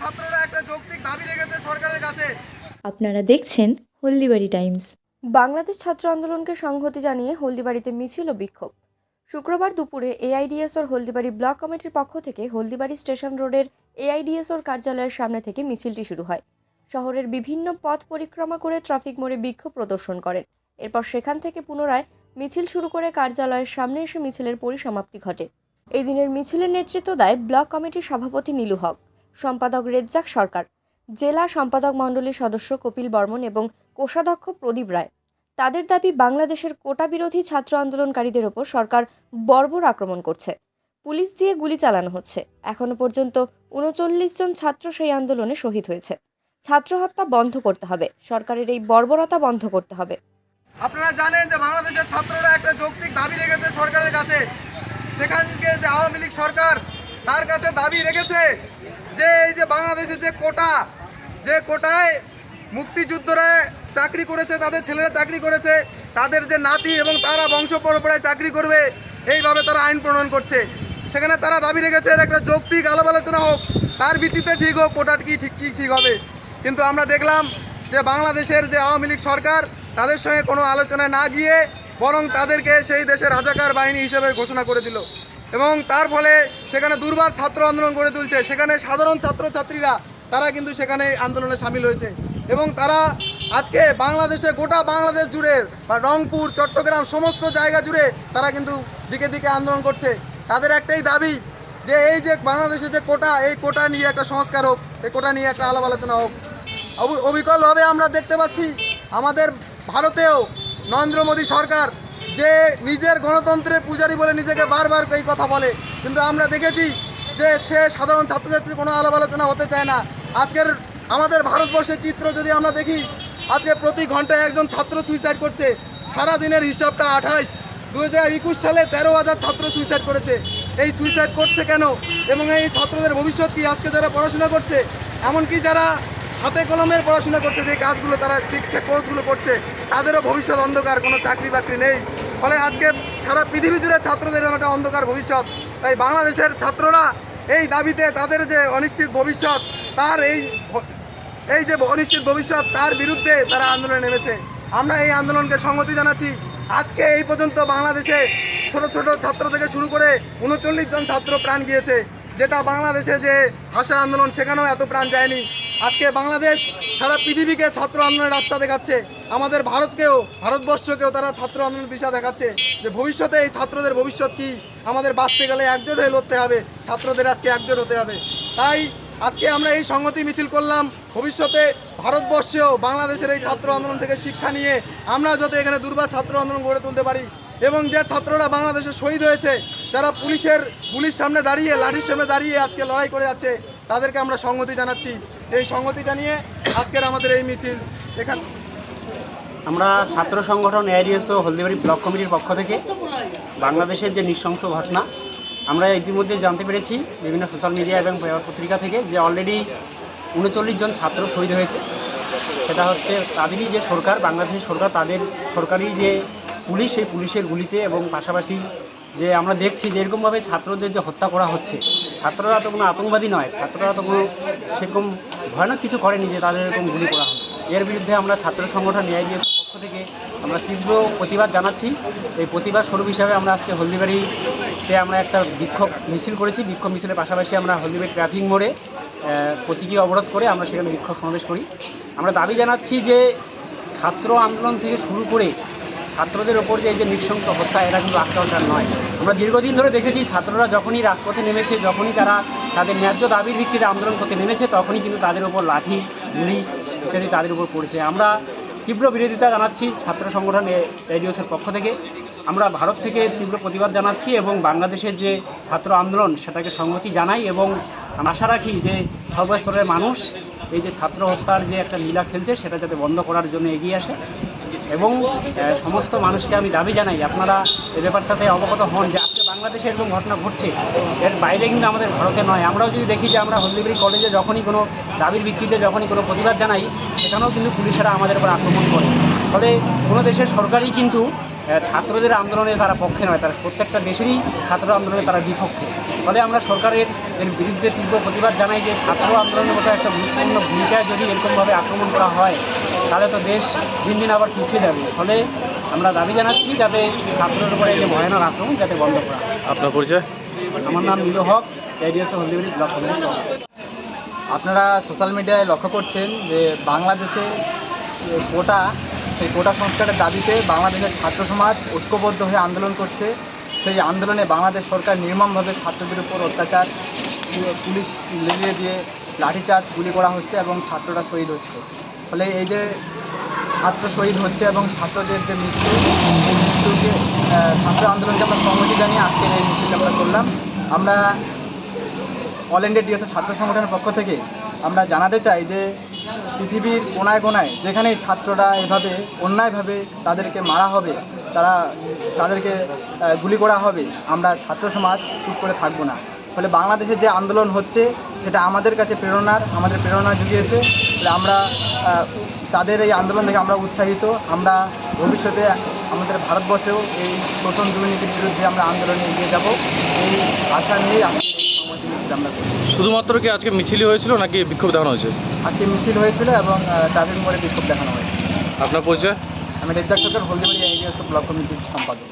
ছাত্ররা একটা যৌক্তিক দাবি রেখেছে সরকারের কাছে। আপনারা দেখছেন হলদিবাড়ি টাইমস। বাংলাদেশ ছাত্র আন্দোলনকে সংহতি জানিয়ে হলদিবাড়িতে মিছিল ও বিক্ষোভ। শুক্রবার দুপুরে এআইডিএসওর হলদিবাড়ি ব্লক কমিটির পক্ষ থেকে হলদিবাড়ি স্টেশন রোডের এআইডিএসওর কার্যালয়ের সামনে থেকে মিছিলটি শুরু হয়। শহরের বিভিন্ন পথ পরিক্রমা করে ট্রাফিক মোড়ে বিক্ষোভ প্রদর্শন করেন। এরপর সেখান থেকে পুনরায় মিছিল শুরু করে কার্যালয়ের সামনে এসে মিছিলের পরিসমাপ্তি ঘটে। এই দিনের মিছিলের নেতৃত্ব দেয় ব্লক কমিটির সভাপতি নীলু হক। সম্পাদক রেজ্জাক সরকার, জেলা সম্পাদক মণ্ডলীর সদস্য কপিল বর্মন এবং কোষাধ্যক্ষ প্রদীপ রায়। তাদের দাবি, বাংলাদেশের কোটা বিরোধী ছাত্র আন্দোলনকারীদের ওপর সরকার বর্বর আক্রমণ করছে। পুলিশ দিয়ে গুলি চালানো হচ্ছে। এখনও পর্যন্ত উনচল্লিশ জন ছাত্র সেই আন্দোলনে শহীদ হয়েছে। ছাত্র হত্যা বন্ধ করতে হবে। সরকারের এই বর্বরতা বন্ধ করতে হবে। আপনারা জানেন যে বাংলাদেশের ছাত্ররা একটা যৌক্তিক দাবি রেখেছে সরকারের কাছে। সেখানকে যে আওয়ামী লীগ সরকার তার কাছে দাবি রেখেছে যে এই যে বাংলাদেশে যে কোটা, যে কোটায় মুক্তিযুদ্ধরা চাকরি করেছে, তাদের ছেলেরা চাকরি করেছে, তাদের যে নাতি এবং তারা বংশ পরম্পরায় চাকরি করবে, এইভাবে তারা আইন প্রণয়ন করছে। সেখানে তারা দাবি রেখেছে, এর একটা যৌক্তিক আলাপ আলোচনা হোক, তার ভিত্তিতে ঠিক হোক, কোটা কি ঠিক কি ঠিক হবে। কিন্তু আমরা দেখলাম যে বাংলাদেশের যে আওয়ামী লীগ সরকার, তাদের সঙ্গে কোনো আলোচনায় না গিয়ে বরং তাদেরকে সেই দেশের রাজাকার বাহিনী হিসেবে ঘোষণা করে দিল। এবং তার ফলে সেখানে দুর্বার ছাত্র আন্দোলন গড়ে তুলছে। সেখানে সাধারণ ছাত্রছাত্রীরা তারা কিন্তু সেখানে আন্দোলনে সামিল হয়েছে। এবং তারা আজকে বাংলাদেশে, গোটা বাংলাদেশ জুড়ে বা রংপুর, চট্টগ্রাম সমস্ত জায়গা জুড়ে তারা কিন্তু দিকে দিকে আন্দোলন করছে। তাদের একটাই দাবি যে এই যে বাংলাদেশে যে কোটা, এই কোটা নিয়ে একটা সংস্কার হোক, এই কোটা নিয়ে একটা আলাপ আলোচনা হোক। অবি- অবিকলভাবে আমরা দেখতে পাচ্ছি আমাদের ভারতেও নরেন্দ্র মোদী সরকার যে নিজের গণতন্ত্রের পূজারী বলে নিজেকে বারবার এই কথা বলে। কিন্তু আমরা দেখেছি যে সে সাধারণ ছাত্রছাত্রী কোনো আলাপ আলোচনা হতে চায় না। আজকের আমাদের ভারতবর্ষের চিত্র যদি আমরা দেখি, আজকে প্রতি ঘন্টায় একজন ছাত্র সুইসাইড করছে। সারা দিনের হিসাবটা আঠাশ। দু হাজার একুশ সালে তেরো হাজার ছাত্র সুইসাইড করেছে। এই সুইসাইড করছে কেন? এবং এই ছাত্রদের ভবিষ্যৎ কি? আজকে যারা পড়াশোনা করছে, এমনকি যারা হাতে কলমের পড়াশোনা করছে, যে কাজগুলো তারা শিখছে, কোর্সগুলো করছে, তাদেরও ভবিষ্যৎ অন্ধকার, কোনো চাকরি বাকরি নেই। ফলে আজকে সারা পৃথিবী জুড়ে ছাত্রদের একটা অন্ধকার ভবিষ্যৎ। তাই বাংলাদেশের ছাত্ররা এই দাবিতে তাদের যে অনিশ্চিত ভবিষ্যৎ, তার এই এই যে অনিশ্চিত ভবিষ্যৎ, তার বিরুদ্ধে তারা আন্দোলনে নেমেছে। আমরা এই আন্দোলনকে সংহতি জানাচ্ছি। আজকে এই পর্যন্ত বাংলাদেশে ছোট ছোট ছাত্র থেকে শুরু করে উনচল্লিশ জন ছাত্র প্রাণ গিয়েছে, যেটা বাংলাদেশে যে ভাষা আন্দোলন, সেখানেও এত প্রাণ যায়নি। আজকে বাংলাদেশ সারা পৃথিবীকে ছাত্র আন্দোলনের রাস্তা দেখাচ্ছে। আমাদের ভারতকেও, ভারতবর্ষকেও তারা ছাত্র আন্দোলনের দিশা দেখাচ্ছে যে ভবিষ্যতে এই ছাত্রদের ভবিষ্যৎ কি? আমাদের বাঁচতে গেলে একজোট হয়ে লড়তে হবে, ছাত্রদের আজকে একজোট হতে হবে। তাই আজকে আমরা এই সংহতি মিছিল করলাম। ভবিষ্যতে ভারতবর্ষেও বাংলাদেশের এই ছাত্র আন্দোলন থেকে শিক্ষা নিয়ে আমরা যাতে এখানে দুর্বার ছাত্র আন্দোলন গড়ে তুলতে পারি এবং যে ছাত্ররা বাংলাদেশে শহীদ হয়েছে, যারা পুলিশের, পুলিশ সামনে দাঁড়িয়ে, লাঠির সামনে দাঁড়িয়ে আজকে লড়াই করে যাচ্ছে, তাদেরকে আমরা সংহতি জানাচ্ছি। এই সংহতি জানিয়ে আজকের আমাদের এই মিছিল এখানে আমরা ছাত্র সংগঠন এআইডিএসও হলদিবাড়ি ব্লক কমিটির পক্ষ থেকে বাংলাদেশের যে নৃশংস ঘটনা, আমরা ইতিমধ্যে জানতে পেরেছি বিভিন্ন সোশ্যাল মিডিয়া এবং পত্রিকা থেকে যে অলরেডি উনচল্লিশ জন ছাত্র শহীদ হয়েছে। সেটা হচ্ছে তাদেরই যে সরকার, বাংলাদেশের সরকার, তাদের সরকারি যে পুলিশ, সেই পুলিশের গুলিতে এবং পাশাপাশি যে আমরা দেখছি যে এরকমভাবে ছাত্রদের যে হত্যা করা হচ্ছে ছাত্ররা তো কোনো আতঙ্কবাদী নয়, ছাত্ররা তো কোনো সেরকম ভয়ানক কিছু করেনি যে তাদের এরকম গুলি করা হয় এর বিরুদ্ধে আমরা ছাত্র সংগঠন এআইডিএস পক্ষ থেকে আমরা তীব্র প্রতিবাদ জানাচ্ছি। এই প্রতিবাদ স্বরূপ হিসাবে আমরা আজকে হলদিবাড়িতে আমরা একটা বিক্ষোভ মিছিল করেছি। বিক্ষোভ মিছিলের পাশাপাশি আমরা হলদিবাড়ি ট্রাফিক মোড়ে প্রতীকী অবরোধ করে আমরা সেখানে বিক্ষোভ সমাবেশ করি। আমরা দাবি জানাচ্ছি যে ছাত্র আন্দোলন থেকে শুরু করে ছাত্রদের ওপর যে এই যে নৃশংস হত্যা এরা কিন্তু আত্মহত্যা নয়। আমরা দীর্ঘদিন ধরে দেখেছি, ছাত্ররা যখনই রাজপথে নেমেছে, যখনই তারা তাদের ন্যায্য দাবির ভিত্তিতে আন্দোলন করতে নেমেছে, তখনই কিন্তু তাদের উপর লাঠি, গুলি ইত্যাদি তাদের উপর পড়েছে। আমরা তীব্র বিরোধিতা জানাচ্ছি ছাত্র সংগঠন এডিওসের পক্ষ থেকে। আমরা ভারত থেকে তীব্র প্রতিবাদ জানাচ্ছি এবং বাংলাদেশের যে ছাত্র আন্দোলন, সেটাকে সংহতি জানাই এবং আশা রাখি যে সর্বস্তরের মানুষ এই যে ছাত্র হত্যার যে একটা লীলা খেলছে, সেটা যাতে বন্ধ করার জন্য এগিয়ে আসে। এবং সমস্ত মানুষকে আমি দাবি জানাই, আপনারা এ ব্যাপারটাতে অবগত হন যে আজকে বাংলাদেশে এরকম ঘটনা ঘটছে। এর বাইরে কিন্তু আমাদের ভারতে নয়। আমরাও যদি দেখি যে আমরা হলদিবাড়ি কলেজে যখনই কোনো দাবির ভিত্তিতে যখনই কোনো প্রতিবাদ জানাই, সেখানেও কিন্তু পুলিশেরা আমাদের উপর আক্রমণ করে। ফলে কোনো দেশের সরকারই কিন্তু ছাত্রদের আন্দোলনে তারা পক্ষে নয়, তারা প্রত্যেকটা দেশেরই ছাত্র আন্দোলনে তারা বিপক্ষে। ফলে আমরা সরকারের এর বিরুদ্ধে তীব্র প্রতিবাদ জানাই যে ছাত্র আন্দোলনের মতো একটা গুরুত্বপূর্ণ ভূমিকায় যদি এরকমভাবে আক্রমণ করা হয় তাহলে তো দেশ দিন দিন আবার পিছিয়ে যাবে। ফলে আমরা দাবি জানাচ্ছি যাতে ছাত্রের উপরে যে ভয়ানক আক্রমণ যাতে বন্ধ করা আপনার পরিচয়? আমার নাম নীল হক এডিএস হলদিবাড়ি ব্লক আপনারা সোশ্যাল মিডিয়ায় লক্ষ্য করছেন যে বাংলাদেশে যে কোটা সেই কোটা সংস্কারের দাবিতে বাংলাদেশের ছাত্র সমাজ ঐক্যবদ্ধ হয়ে আন্দোলন করছে। সেই আন্দোলনে বাংলাদেশ সরকার নির্মমভাবে ছাত্রদের উপর অত্যাচার পুলিশ লেলিয়ে দিয়ে লাঠিচার্জ গুলি করা হচ্ছে এবং ছাত্ররা শহীদ হচ্ছে। ফলে এই যে ছাত্র শহীদ হচ্ছে এবং ছাত্রদের যে মৃত্যু, এই মৃত্যুকে ছাত্র আন্দোলনকে আমরা সংহতি জানিয়ে আজকের এই মিছিল আমরা করলাম। আমরা অল ইন্ডিয়া ছাত্র সংগঠনের পক্ষ থেকে আমরা জানাতে চাই যে পৃথিবীর কোনায় কোনায় যেখানেই ছাত্ররা এভাবে, অন্যায়ভাবে তাদেরকে মারা হবে, তারা তাদেরকে গুলি করা হবে, আমরা ছাত্র সমাজ চুপ করে থাকব না। ফলে বাংলাদেশে যে আন্দোলন হচ্ছে, সেটা আমাদের কাছে প্রেরণার, আমাদের প্রেরণা জুগিয়েছে। আমরা তাদের এই আন্দোলন থেকে আমরা উৎসাহিত। আমরা ভবিষ্যতে আমাদের ভারতবর্ষেও এই শোষণ দুর্নীতির বিরুদ্ধে আমরা আন্দোলনে এগিয়ে যাব। এই আশা নিয়েই মিছিল শুধুমাত্র কি আজকে মিছিলই হয়েছিল নাকি বিক্ষোভ দেখানো হয়েছে? আজকে মিছিল হয়েছিল এবং ট্রাফিক মোড়ে বিক্ষোভ দেখানো হয়েছে। আপনার পরিচয়? আমি রেজ্জাক সরকার হলদিবাড়ি এরিয়া ব্লক কমিটির সম্পাদক।